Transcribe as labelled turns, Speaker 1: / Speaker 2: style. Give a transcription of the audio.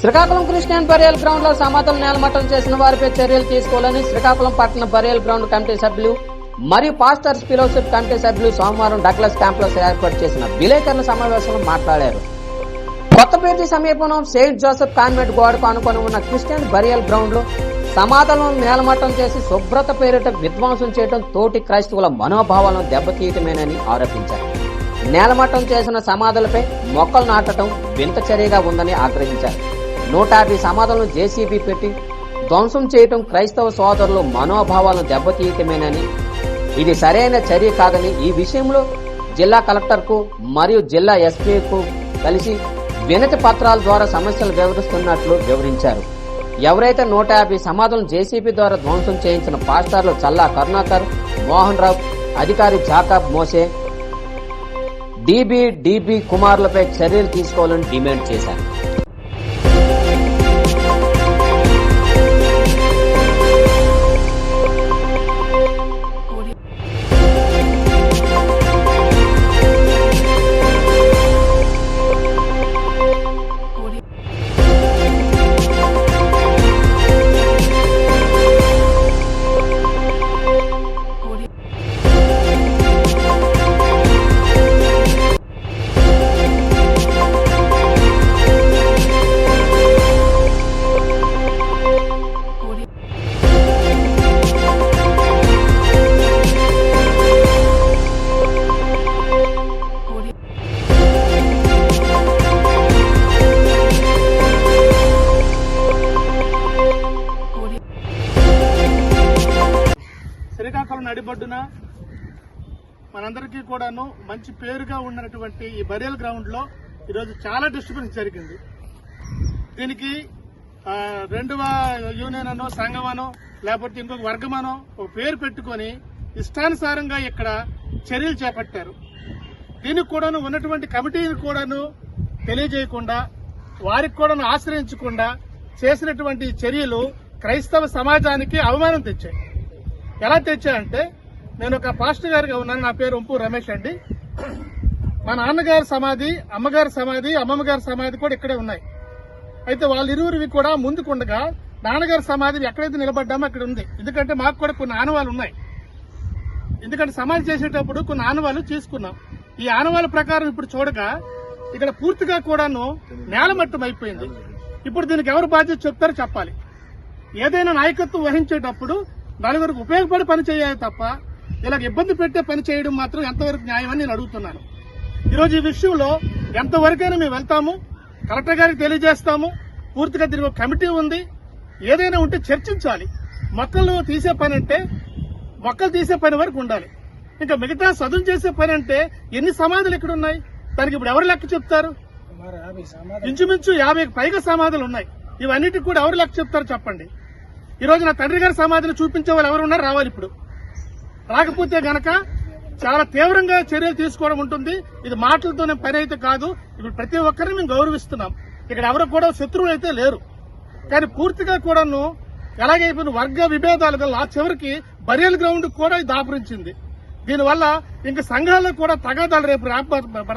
Speaker 1: Srikakulam Christian burial గ్రౌండ్లో సమాధులు నేలమట్టం చేసిన వారిపై చర్యలు తీసుకోవాలని శ్రీకాకుళం పట్టణ బరియల్ గ్రౌండ్ కమిటీ సభ్యులు మరియు పాస్టర్స్ ఫిలోషిప్ కమిటీ సభ్యులు సోమవారం డగ్లస్ క్యాంప్లో ఏర్పాటు చేసిన విలేకరుల సమావేశంలో మాట్లాడారు. కొత్తపేట సమీపంలో సెయింట్ జోసెఫ్ కాన్వెంట్ గోడకు అనుకుని ఉన్న క్రిస్టియన్ బరియల్ గ్రౌండ్లో సమాధులను నేలమట్టం చేసి శుభ్రత పేరిట విధ్వంసం చేయడం తోటి క్రైస్తవుల మనోభావాలను దెబ్బతీయటమేనని ఆరోపించారు. నేలమట్టం చేసిన సమాధులపై మొక్కలు నాటడం వింత చర్యగా ఉందని ఆగ్రహించారు. నూట యాభై సమాధులను జేసీబీ పెట్టి ధ్వంసం చేయటం క్రైస్తవ సోదరులు మనోభావాలను దెబ్బతీయటమేనని. ఇది సరైన చర్య కాదని ఈ విషయంలో జిల్లా కలెక్టర్కు మరియు జిల్లా ఎస్పీకు కలిసి వినతి పత్రాల ద్వారా సమస్యలు వివరిస్తున్నట్లు వివరించారు. ఎవరైతే నూట యాభై సమాధులను జేసీబీ ద్వారా ధ్వంసం చేయించిన పాస్టర్లు చల్లా కరుణాకర్ మోహన్ రావు అధికారి జాకబ్ మోసే డీబీ డీబీ కుమార్లపై చర్యలు తీసుకోవాలని డిమాండ్ చేశారు.
Speaker 2: శ్రీకాకుళం నడిబొడ్డున మనందరికీ కూడాను మంచి పేరుగా ఉన్నటువంటి ఈ బరియల్ గ్రౌండ్లో ఈరోజు చాలా డిస్టర్బెన్స్ జరిగింది. దీనికి రెండవ యూనియన్ అనో సంఘమనో లేకపోతే ఇంకొక వర్గమనో ఒక పేరు పెట్టుకొని ఇష్టానుసారంగా ఇక్కడ చర్యలు చేపట్టారు. దీనికి కూడాను ఉన్నటువంటి కమిటీని కూడాను తెలియజేయకుండా వారికి కూడాను ఆశ్రయించకుండా చేసినటువంటి చర్యలు క్రైస్తవ సమాజానికి అవమానం తెచ్చాయి. ఎలా తెచ్చాయంటే నేను ఒక పాస్టర్ గారిగా ఉన్నాను నా పేరు ఉంపు రమేష్ అండి. మా నాన్నగారి సమాధి అమ్మగారి సమాధి అమ్మమ్మ గారి సమాధి కూడా ఇక్కడే ఉన్నాయి. అయితే వాళ్ళిరువురివి కూడా ముందుకుండగా నాన్నగారి సమాధి ఎక్కడైతే నిలబడ్డామో అక్కడ ఉంది. ఎందుకంటే మాకు కూడా కొన్ని ఆనవాలు ఉన్నాయి. ఎందుకంటే సమాధి చేసేటప్పుడు కొన్ని ఆనవాలు తీసుకున్నాం. ఈ ఆనవాల ప్రకారం ఇప్పుడు చూడగా ఇక్కడ పూర్తిగా కూడాను నేలమట్టం అయిపోయింది. ఇప్పుడు దీనికి ఎవరు బాధ్యత చెప్తారో చెప్పాలి. ఏదైనా నాయకత్వం వహించేటప్పుడు నలుగురికి ఉపయోగపడి పని చేయాలి తప్ప ఇలా ఇబ్బంది పెట్టే పని చేయడం మాత్రం ఎంతవరకు న్యాయం అని నేను అడుగుతున్నాను. ఈరోజు ఈ విషయంలో ఎంతవరకైనా మేము వెళ్తాము కలెక్టర్ గారికి తెలియజేస్తాము పూర్తిగా దీనికి ఒక కమిటీ ఉంది. ఏదైనా ఉంటే చర్చించాలి. మొక్కలు తీసే పని అంటే మొక్కలు తీసే పని వరకు ఉండాలి. ఇంకా మిగతా సదును చేసే పని అంటే ఎన్ని సమాధులు ఇక్కడ ఉన్నాయి? దానికి ఇప్పుడు ఎవరు లెక్క చెప్తారు? ఇంచుమించు యాభైకి పైగా సమాధులు ఉన్నాయి. ఇవన్నిటికి కూడా ఎవరు లెక్క చెప్తారో చెప్పండి. ఈ రోజు నా తండ్రి గారి సమాధిని చూపించే వాళ్ళు ఎవరు ఉన్నారు? రావాలి ఇప్పుడు. రాకపోతే గనక చాలా తీవ్రంగా చర్యలు తీసుకోవడం ఉంటుంది. ఇది మాటలతోనే పని అయితే కాదు. ఇప్పుడు ప్రతి ఒక్కరిని మేము గౌరవిస్తున్నాం. ఇక్కడ ఎవరు కూడా శత్రువులు అయితే లేరు. కానీ పూర్తిగా కూడాను ఎలాగైపోయిన వర్గ విభేదాలు గల ఆ చివరికి బరియల్ గ్రౌండ్ కూడా ఇది దాపురించింది దీనివల్ల ఇంకా సంఘాల్లో కూడా తగాదాలు రేపు